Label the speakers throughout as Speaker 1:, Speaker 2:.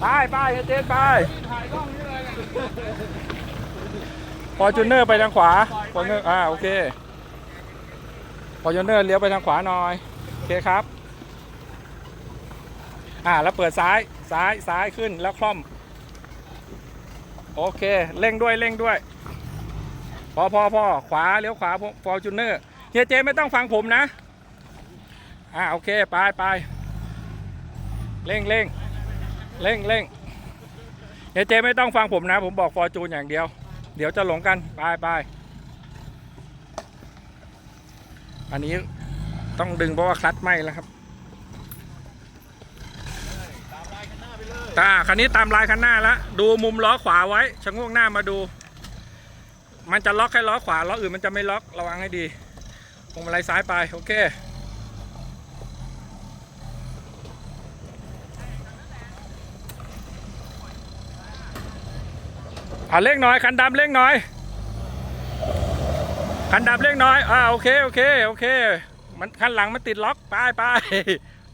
Speaker 1: ไปไปเฮเจนไปฟอจูเนอร์ไปทางขวาฟอจูเนอร์อ่าโอเคฟอจูเนอร์เลี้ยวไปทางขวาหน่อยโอเคครับ อ่าแล้วเปิดซ้ายซ้ายซ้ายขึ้นแล้วคล่อม โอเคเร่งด้วยเร่งด้วย พอพอพอขวาเลี้ยวขวาฟอร์จูเนอร์เฮียเจไม่ต้องฟังผมนะ อ่าโอเคไปไปเร่งเร่ง เร่งเร่งเฮียเจไม่ต้องฟังผมนะ ผมบอกฟอร์จูนอย่างเดียว เดี๋ยวจะหลงกันไปไปอันนี้ต้องดึงเพราะว่าคลัตช์ไหมแล้วครับตาคันนี้ตามลายคันหน้าแล้วดูมุมล้อขวาไว้ชะโงกหน้ามาดู มันจะล็อกแค่ล้อขวาล้ออื่นมันจะไม่ล็อกระวังให้ดีพวงมาลัยซ้ายไปโอเค อ่าเร่งหน่อยคันดำเร่งหน่อยคันดำเร่งหน่อยอ่าโอเคโอเคโอเค มันคันหลังมันติดล็อกไปไป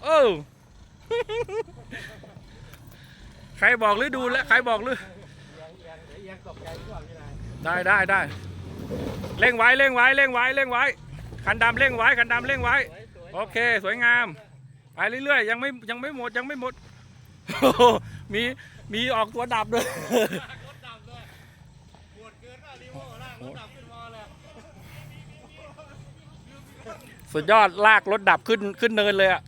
Speaker 1: โอ้ใครบอกหรือดูแล้วใครบอกหรือได้ได้ได้เร่งไว้เร่งไว้เร่งไว้เร่งไว้คันดำเร่งไว้คันดำเร่งไว้ โอเค สวยงามไปเรื่อยๆยังไม่ยังไม่หมดยังไม่หมดโอ้มีมีออกตัวดับด้วย สุดยอดลากรถดับขึ้นขึ้นเนินเลยอะ